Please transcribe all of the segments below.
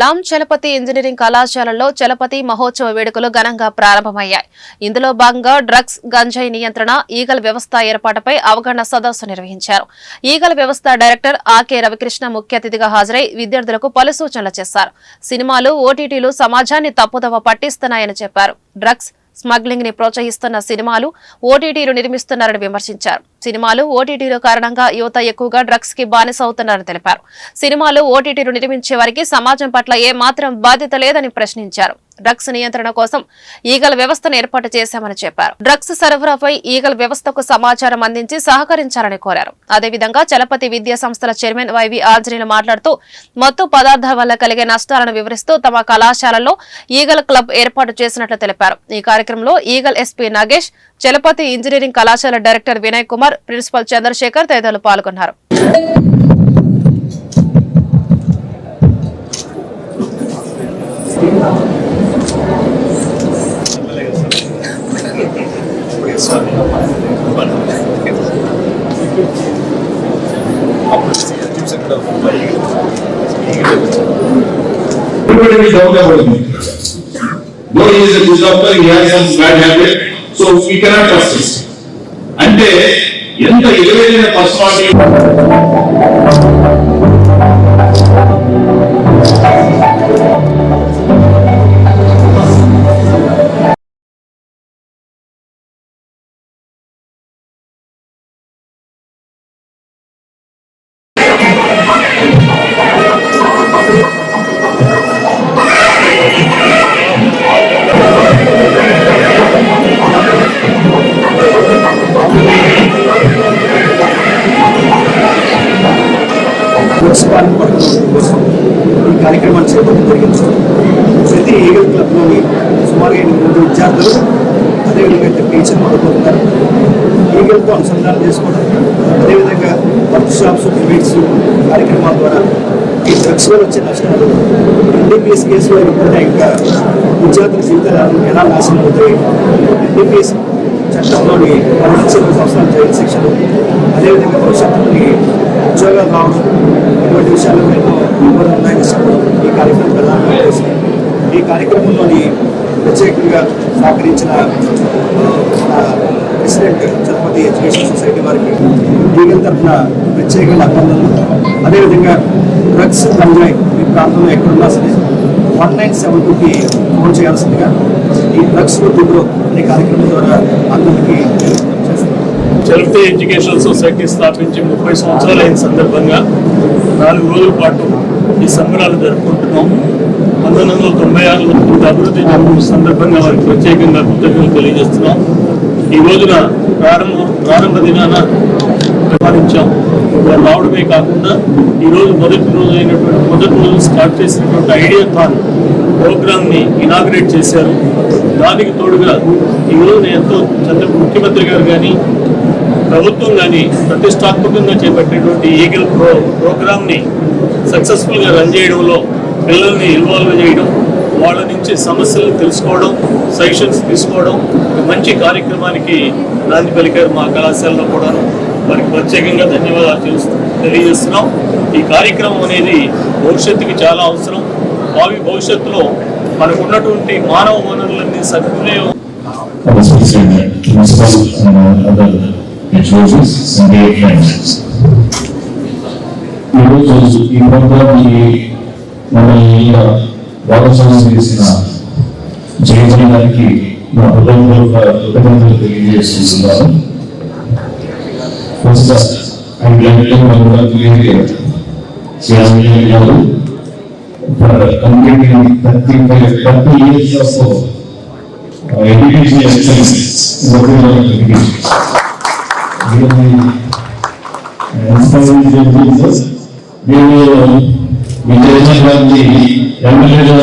లాం Chalapathi engineering కళాశాలలో చలపతి మహోత్సవ వేడుకలు ఘనంగా ప్రారంభమయ్యాయి. ఇందులో భాగంగా డ్రగ్స్ గంజాయి నియంత్రణ ఈగల వ్యవస్థ ఏర్పాటుపై అవగాహన సదస్సు నిర్వహించారు. ఈగల వ్యవస్థ డైరెక్టర్ ఆకే రవికృష్ణ ముఖ్య అతిథిగా హాజరై విద్యార్థులకు పలు సూచనలు చేశారు. సినిమాలు ఓటీటీలు సమాజాన్ని తప్పుదవ పట్టిస్తున్నాయని చెప్పారు. డ్రగ్స్ స్మగ్లింగ్ని ప్రోత్సహిస్తున్న సినిమాలు ఓటీటీలు నిర్మిస్తున్నారని విమర్శించారు. సినిమాలు ఓటీటీల కారణంగా యువత ఎక్కువగా డ్రగ్స్కి బానిస అవుతున్నారని తెలిపారు. సినిమాలు ఓటీటీలు నిర్మించే వారికి సమాజం పట్ల ఏమాత్రం బాధ్యత లేదని ప్రశ్నించారు. డ్రగ్స్ నియంత్రణ కోసం ఈగల వ్యవస్థను ఏర్పాటు చేశామని చెప్పారు. డ్రగ్స్ సరఫరాపై ఈగల వ్యవస్థకు సమాచారం అందించి సహకరించాలని కోరారు. అదేవిధంగా చలపతి విద్యా సంస్థల చైర్మన్ వైవి ఆంజనేయులు మాట్లాడుతూ మత్తు పదార్థాల వల్ల కలిగే నష్టాలను వివరిస్తూ తమ కళాశాలలో ఈగల్ క్లబ్ ఏర్పాటు చేసినట్లు తెలిపారు. ఈ కార్యక్రమంలో Eagle SP Nagesh Chalapathi engineering కళాశాల డైరెక్టర్ వినయ్ కుమార్ ప్రిన్సిపల్ చంద్రశేఖర్ తదితరులు పాల్గొన్నారు. Everybody is down about him. Though he is a good doctor, he has some bad habit, so we cannot trust him. అంటే ఎంత ఎలివేటెడ్ పర్సనాలిటీ మున్సిపాలిటీ పడుతున్న కోసం ఈ కార్యక్రమాన్ని చేపట్టడం జరిగింది. ప్రతి ఈగల్ క్లబ్లోని సుమారు ఎనిమిది మంది విద్యార్థులు అదేవిధంగా ఇద్దరు టీచర్లు పడుకుంటున్నారు ఈగల్తో అనుసంధానం చేసుకోవడం అదేవిధంగా వర్క్ షాప్స్ డిబేట్స్ కార్యక్రమాల ద్వారా ఈ డ్రగ్స్ వల్ల వచ్చే నష్టాలు ఎన్డీపీఎస్ కేసులో ఎప్పుడైనా ఇంకా విద్యార్థుల జీవితాలను ఎలా నాశనం అవుతాయి ఎన్డీపీఎస్ చట్టంలోని పది సంవత్సరాలు జైలు శిక్షలు అదేవిధంగా భవిష్యత్తులోని ఉద్యోగాలు రావడం ఇటువంటి విషయాలు ఎన్నో ఉన్నాయని ఈ కార్యక్రమం ప్రధాన ఉద్దేశం ఈ కార్యక్రమంలోని ప్రత్యేకంగా సహకరించిన ప్రెసిడెంట్ చలపతి ఎడ్యుకేషన్ సొసైటీ వారికి ఈగల్ తరఫున ప్రత్యేకమైన అభినందనలు. అదేవిధంగా డ్రగ్స్ గంజాయి ఈ ప్రాంతంలో ఎక్కడున్నా సరే వన్ నైన్ సెవెన్ టూకి ఫోన్ చేయాల్సిందిగా ఈ డ్రగ్స్ దుడ్డు అనే కార్యక్రమం ద్వారా అందరికీ సెల్ఫ్ చరిత్ర ఎడ్యుకేషన్ సొసైటీ స్థాపించి ముప్పై సంవత్సరాలు అయిన సందర్భంగా నాలుగు రోజుల పాటు ఈ సంబరాలు జరుపుకుంటున్నాం పంతొమ్మిది వందల తొంభై ఆరులో అభివృద్ధి జరుగు సందర్భంగా వారికి ప్రత్యేకంగా కృతజ్ఞతలు తెలియజేస్తున్నాం. ఈ రోజున ప్రారంభ ప్రారంభ దినాన ప్రమాణించాం. వారు రావడమే కాకుండా ఈరోజు మొదటి రోజు అయినటువంటి మొదటి రోజు స్టార్ట్ చేసినటువంటి ఐడియా థాన్ ప్రోగ్రామ్ని ఇనాగ్రేట్ చేశారు. దానికి తోడుగా ఈ ఎంతో చంద్ర ముఖ్యమంత్రి గారు కానీ ప్రభుత్వం కానీ ప్రతిష్టాత్మకంగా చేపట్టినటువంటి ఈగిల్ ప్రో ప్రోగ్రామ్ని సక్సెస్ఫుల్గా రన్ చేయడంలో పిల్లల్ని ఇన్వాల్వ్ చేయడం వాళ్ళ నుంచి సమస్యలను తెలుసుకోవడం సజెషన్స్ తీసుకోవడం మంచి కార్యక్రమానికి నాంది పలికారు మా కళాశాలలో కూడాను. వారికి ప్రత్యేకంగా ధన్యవాదాలు తెలియజేస్తున్నాం. ఈ కార్యక్రమం అనేది భవిష్యత్తుకి చాలా అవసరం. భావి భవిష్యత్తులో మనకు ఉన్నటువంటి మానవ వనరులన్నీ సద్వినియోగం as we said, principal and their friends. ఈరోజు ఈ ప్రోగ్రామ్కి మనల్ని చేసిన జయజీ గారికి నా హృదయపూర్వక కృతజ్ఞతలు తెలియజేస్తున్నాను ఫస్ట్ గారు education education. Really, విజయనగరం గారిని ఎమ్మెల్యేగా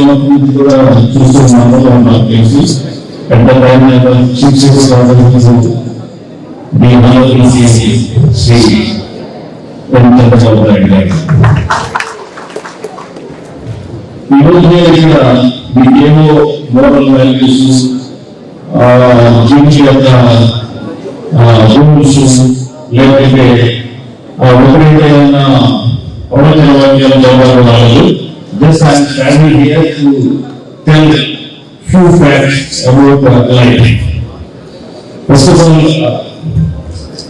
కూడా చూస్తున్నాను నాకు తెలిసి పెద్ద టైం చీఫ్ సెక్రటరీ మీ శ్రీ వెంకటరావు నాయుడు గారు నేను ఇక్కడ మీకేమో మోరల్ వాల్యూస్ జీవిత యొక్క రూల్స్ లేదంటే ఎప్పుడైతే ఉన్న ప్రవచన వాక్యాలు చదవకూడదు this I'm travelling here to tell few facts about life first of all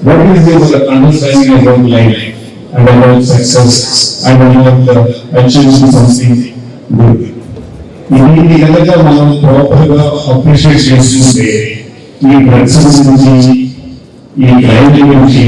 what is your understanding about life and about success and about uh, achieving something good. ఇది కనుక మనం ప్రాపర్గా అప్రిషియేట్ చేస్తుంటే ఈ ప్రక్సెస్ నుంచి e grande